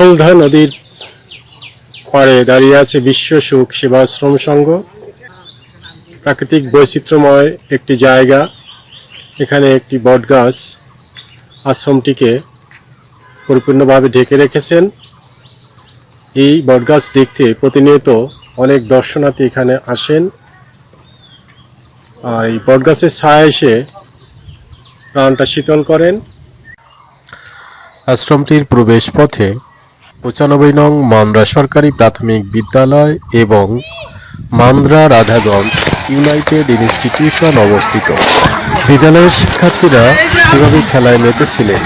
মুসলধা নদীর পাড়ে দাঁড়িয়ে আছে বিশ্ব সুখ সেবাশ্রম সংঘ। প্রাকৃতিক বৈচিত্র্যময় একটি জায়গা, এখানে একটি বটগাছ আশ্রমটিকে পরিপূর্ণভাবে ঢেকে রেখেছেন। এই বটগাছ দেখতে প্রতিনিয়ত অনেক দর্শনার্থী এখানে আসেন। আর এই বটগাছের ছায়া এসে প্রাণটা শীতল করেন। আশ্রমটির প্রবেশ পথে পঁচানব্বই নং মান্দ্রা সরকারি প্রাথমিক বিদ্যালয় এবং মান্দ্রা রাধাগঞ্জ ইউনাইটেড ইনস্টিটিউশন অবস্থিত। বিদ্যালয়ের শিক্ষার্থীরা এভাবে খেলায় মেতেছিলেন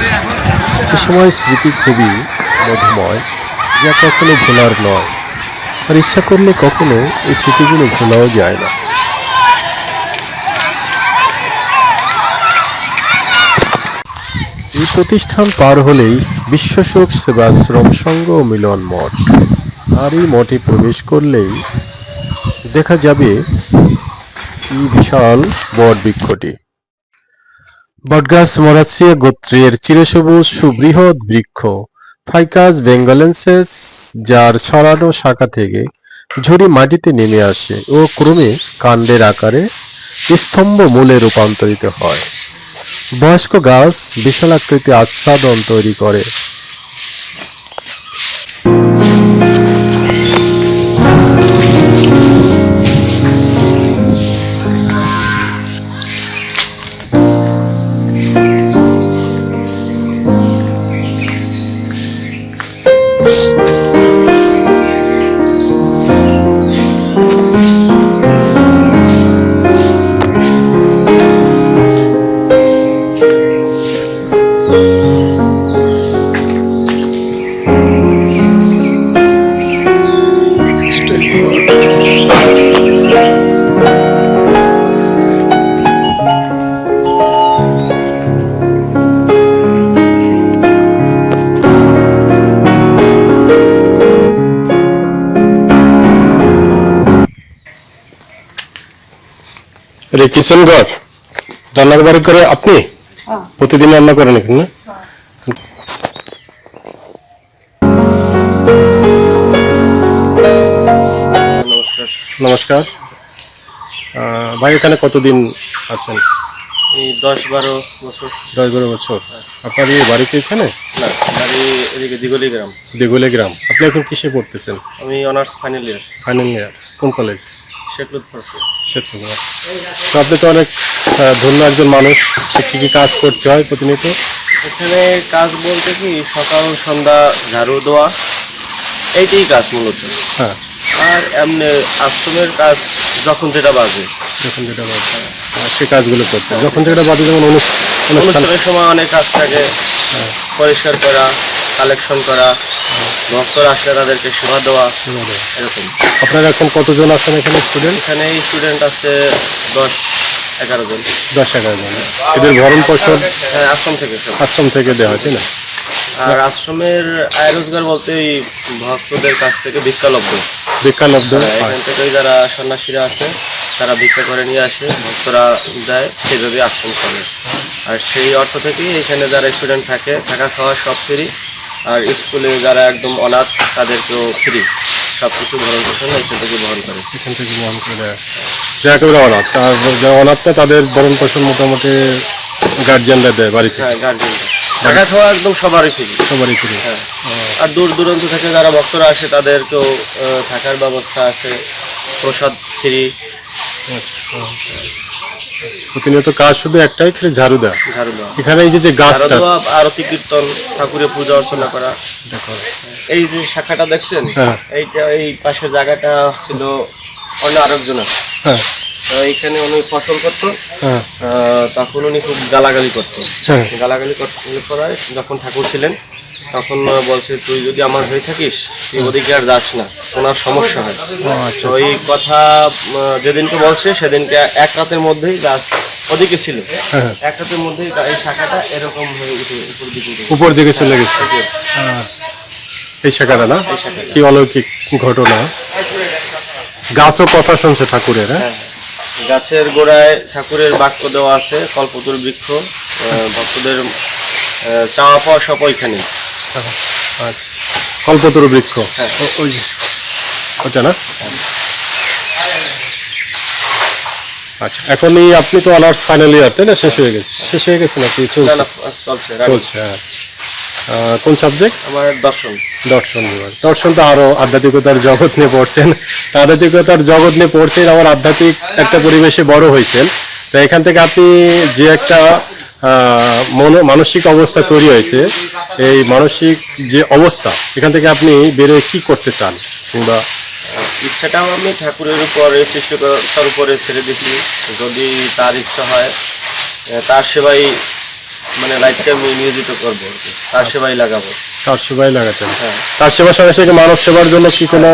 এ সময় স্মৃতি খুবই মধুময়, যা কখনো ভোলার নয়। আর ইচ্ছা করলে কখনো এই স্মৃতিগুলো ভোলাও যায় না। প্রতিষ্ঠান পার হলেই বিশ্বশোক সেবাশ্রম সংঘ ও মিলন মঠ। আর এই মঠে প্রবেশ করলেই দেখা যাবে এই বিশাল বট বৃক্ষটি। বটগাছ মরাসিয়া গোত্রের চিরসবুজ সুবৃহৎ বৃক্ষ, ফাইকাস বেঙ্গলেন্সেস, যার ছড়ানো শাখা থেকে ঝুড়ি মাটিতে নেমে আসে ও ক্রমে কাণ্ডের আকারে স্তম্ভ মূলে রূপান্তরিত হয়। বয়স্ক গাছ বিশাল আকৃতি আচ্ছাদন তৈরি করে। এটা কিচেন ঘর রান্নার বাড়ি করে আপনি প্রতিদিন রান্না করেন এখানে নমস্কার। নমস্কার ভাই এখানে কতদিন আছেন? এই দশ বারো বছর। দশ বারো বছর। আপনার এই বাড়িতে এখানে? না বাড়ি এদিকে দিগলি গ্রাম। দেগুলে গ্রাম। আপনি এখন কিসে পড়তেছেন? আমি honours final year. Final year. কোন কলেজ? আপনি তো অনেক ধন্য একজন মানুষ। কি কি কাজ করতে হয় প্রতিনিয়ত? এখানে কাজ বলতে কি সকাল সন্ধ্যা ঝাড়ু দেওয়া এইটাই কাজ মূলত। হ্যাঁ। আর এমনি আশ্রমের কাজ যখন যেটা বাজে। যখন যেটা বাজে। আহ, সে কাজগুলো করতে হয়। যখন যেটা বাজে যেমন অনু- অনুষ্ঠান। অনুষ্ঠানের সময় অনেক কাজ থাকে। পরিষ্কার করা কালেকশন করা। ভক্তরা আসলে তাদেরকে সেবা দেওয়া এরকম। আপনারা এখন কতজন আছেন এখানে স্টুডেন্ট এখানে স্টুডেন্ট আছে দশ এগারো জন। দশ এগারো জন। এদের ভরণ পোষণ হ্যাঁ আশ্রম থেকে আশ্রম থেকে দেওয়া হয় না? আর আশ্রমের আয় রোজগার বলতে ওই ভক্তদের কাছ থেকে ভিক্ষালব্ধ। ভিক্ষালব্ধ এখান থেকে যারা সন্ন্যাসীরা আসে তারা ভিক্ষা করে নিয়ে আসে ভক্তরা দেয় সেভাবে আশ্রম চলে আর সেই অর্থ থেকেই এখানে যারা স্টুডেন্ট থাকে থাকা খাওয়া সব ফ্রি আর স্কুলে যারা একদম অনাথ তাদেরকেও ফ্রি সব কিছু ভরণ পোষণ এখান থেকে বহন করে। এখান থেকে বহন করে। দেয় যে একেবারে অনাথ। আর যারা অনাথ না তাদের ভরণ পোষণ মোটামুটি গার্জিয়ানরা দেয় বাড়িতে হ্যাঁ গার্জেনরা থাকা খাওয়া একদম সবারই ফ্রি সবারই ফ্রি হ্যাঁ। আর দূর দূরান্ত থেকে যারা ভক্তরা আসে তাদেরকেও থাকার ব্যবস্থা আছে। প্রসাদ ফ্রি প্রতিনিয়ত কাজ শুধু একটাই খালি ঝাড়ু দেওয়া। ঝাড়ু দেওয়া। এখানে এই যে যে গাছটা। আরতি কীর্তন ঠাকুরের পূজা অর্চনা করা। দেখো। এই যে শাখাটা দেখছেন? হ্যাঁ। এইটা এই পাশের জায়গাটা ছিল অন্য আরেকজনের। হ্যাঁ। তো এইখানে উনি ফসল করতো। হ্যাঁ। তখন উনি খুব গালাগালি করতো। গালাগালি করতে করায় যখন ঠাকুর ছিলেন তখন বলছে তুই যদি আমার হয়ে থাকিস তুই ওদিকে আর যাস না। ওনার সমস্যা হয়। আচ্ছা, তো এই কথা যেদিনকে বলছে সেদিনকে এক রাতের মধ্যেই গাছ ওদিকে ছিল। হ্যাঁ। এক রাতের মধ্যেই এই শাখাটা এরকম হয়ে উঠে উপর দিকে উপর দিকে চলে গেছে? এই শাখাটা না? কি অলৌকিক ঘটনা? গাছও কথা শুনছে ঠাকুরের হ্যাঁ? হ্যাঁ। গাছের গোড়ায় ঠাকুরের বাক্য দেওয়া আছে কল্পতুর বৃক্ষ। আহ, ভক্তদের চাওয়া পাওয়া সব ওইখানে আচ্ছা কল্পতরু বৃক্ষ? হ্যাঁ। ওই ওটা না? আচ্ছা এখনই আপনি তো অনার্স ফাইনাল ইয়ার তাই না? শেষ হয়ে গেছে। শেষ হয়ে গেছে নাকি? চলছে। চলছে হ্যাঁ। কোন সাবজেক্ট আমার দর্শন। দর্শন বিভাগ। দর্শন তো আরও আধ্যাত্মিকতার জগৎ নিয়ে পড়ছেন। আধ্যাত্মিকতার জগৎ নিয়ে পড়ছেন আমার আধ্যাত্মিক একটা পরিবেশে বড় হয়েছেন। তো এখান থেকে আপনি যে একটা মানসিক অবস্থা তৈরি হয়েছে। এই মানসিক যে অবস্থা এখান থেকে আপনি বেরোয় কি করতে চান? কিংবা ইচ্ছাটাও আমি ঠাকুরের উপরে সৃষ্টিকর্তার উপরে ছেড়ে দিচ্ছি যদি তার ইচ্ছা হয় তার সেবাই মানে লাইফকে আমি নিয়োজিত করব। তার সেবাই লাগাবো। তার সেবাই লাগাতেন হ্যাঁ। তার সেবার সঙ্গে সঙ্গে মানব সেবার জন্য কি কোনো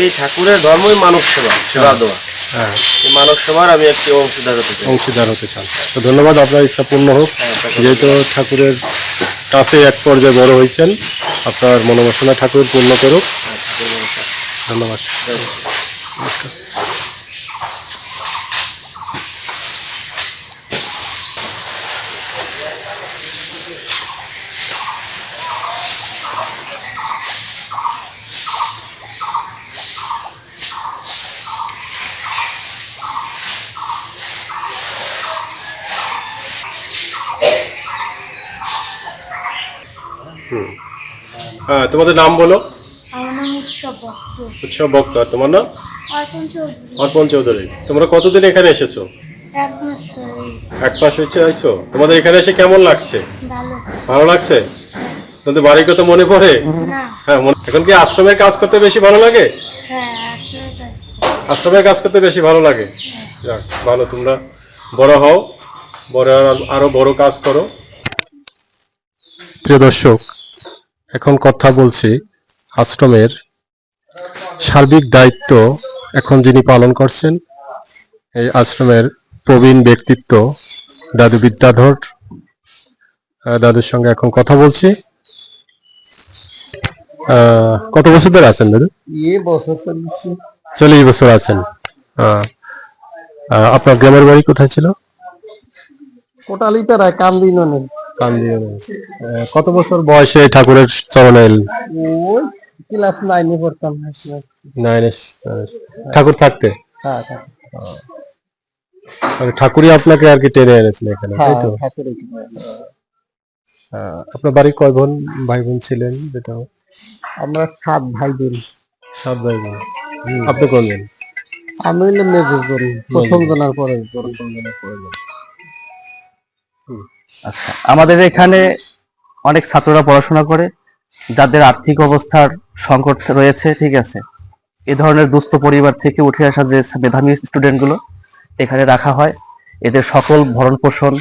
এই ঠাকুরের ধর্মই মানব সেবা সেবা দেওয়া। হ্যাঁ, এই মানব আমি একটি অংশীদার হতে চাই। অংশীদার হতে চান। তো ধন্যবাদ আপনার ইচ্ছা পূর্ণ হোক। হ্যাঁ, যেহেতু ঠাকুরের কাছে এক পর্যায়ে বড় হয়েছেন আপনার মনোবাসনা ঠাকুর পূর্ণ করুক। ধন্যবাদ। হ্যাঁ তোমাদের নাম বলো? আমার নাম উৎসব ভক্ত। উৎসব ভক্ত। আর তোমার নাম? অর্পণ চৌধুরী। অর্পণ চৌধুরী। তোমরা কতদিন এখানে এসেছ? এক মাস হয়েছে এক মাস হয়েছে আইছো তোমাদের এখানে এসে কেমন লাগছে? ভালো। ভালো লাগছে? তোমাদের বাড়ির কথা মনে পড়ে? না। হ্যাঁ মনে- এখন কি আশ্রমের কাজ করতে বেশি ভালো লাগে? হ্যাঁ আশ্রমের কাজ করতে। বেশি ভালো লাগে? যাক ভালো তোমরা বড় হও। বড় হওয়ার আর- আরও বড় কাজ করো। প্রিয় দর্শক এখন কথা বলছি আশ্রমের সার্বিক দায়িত্ব এখন যিনি পালন করছেন এই আশ্রমের প্রবীণ ব্যক্তিত্ব দাদু বিদ্যাধর দাদুর সঙ্গে এখন কথা বলছি। কত বছর ধরে আছেন দাদু? চল্লিশ। বছর আছেন। আপনার গ্রামের বাড়ি কোথায় ছিল? টোটালি প্রায় ননে কান্দিয়া কত বছর বয়সে ঠাকুরের চরণে এলেন? ক্লাস নাইনে পড়তাম। নাইনে ঠাকুর থাকতে? হ্যাঁ হ্যাঁ ঠাকুরই আপনাকে আর কি টেনে এনেছেন এখানে তাই তো? আহ, আপনার বাড়ি কয় বোন ভাই বোন ছিলেন যেটা? আমরা সাত ভাই বোন সাত ভাই বোন আপনি কোন জন? আমি হইলে মেজর জন। প্রথম জনের পরে জন। আচ্ছা আমাদের এখানে অনেক ছাত্ররা পড়াশোনা করে, যাদের আর্থিক অবস্থার সংকট রয়েছে, ঠিক আছে। এই ধরনের দুস্থ পরিবার থেকে উঠে আসা যে মেধাবী স্টুডেন্টগুলো এখানে রাখা হয়, এদের সকল ভরণ পোষণ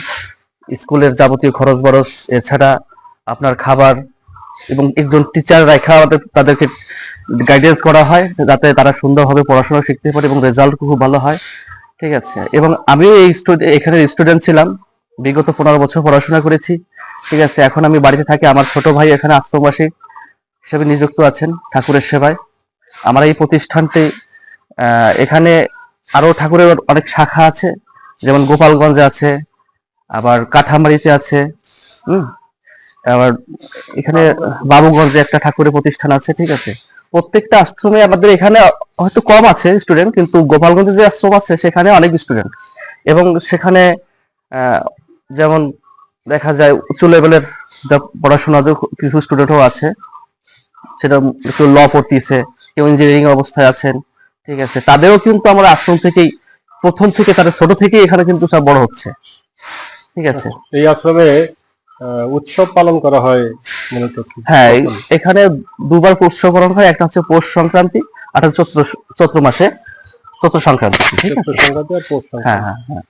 স্কুলের যাবতীয় খরচ বরচ এছাড়া আপনার খাবার এবং একজন টিচার রাখা তাদেরকে গাইডেন্স করা হয়, যাতে তারা সুন্দরভাবে পড়াশোনা শিখতে পারে এবং রেজাল্ট খুব ভালো হয়, ঠিক আছে। এবং আমি এই এখানে স্টুডেন্ট ছিলাম বিগত পনেরো বছর পড়াশোনা করেছি। ঠিক আছে, এখন আমি বাড়িতে থাকি। আমার ছোট ভাই এখানে আশ্রমবাসী হিসেবে নিযুক্ত আছেন ঠাকুরের সেবায়। আমার এই প্রতিষ্ঠানটি এখানে আরও ঠাকুরের অনেক শাখা আছে, যেমন গোপালগঞ্জে আছে, আবার কাঠামারিতে আছে, হুম? আবার এখানে বাবুগঞ্জে একটা ঠাকুরের প্রতিষ্ঠান আছে, ঠিক আছে। প্রত্যেকটা আশ্রমে আমাদের এখানে হয়তো কম আছে স্টুডেন্ট, কিন্তু গোপালগঞ্জে যে আশ্রম আছে, সেখানে অনেক স্টুডেন্ট। এবং সেখানে যেমন দেখা যায় উচ্চ লেভেলের যা পড়াশোনা কিছু স্টুডেন্টও আছে সেটা কেউ ল পড়তেছে কেউ ইঞ্জিনিয়ারিং অবস্থায় আছেন ঠিক আছে। তাদেরও কিন্তু আমরা আশ্রম থেকেই প্রথম থেকে তাদের ছোট থেকেই এখানে কিন্তু সব বড় হচ্ছে ঠিক আছে। এই আশ্রমে উৎসব পালন করা হয় মূলত হ্যাঁ এখানে দুবার উৎসব পালন হয় একটা হচ্ছে পৌষ সংক্রান্তি আর একটা চৈত্র চৈত্র মাসে চৈত্র সংক্রান্তি চৈত্র সংক্রান্তি আর পৌষ সংক্রান্তি। হ্যাঁ হ্যাঁ হ্যাঁ।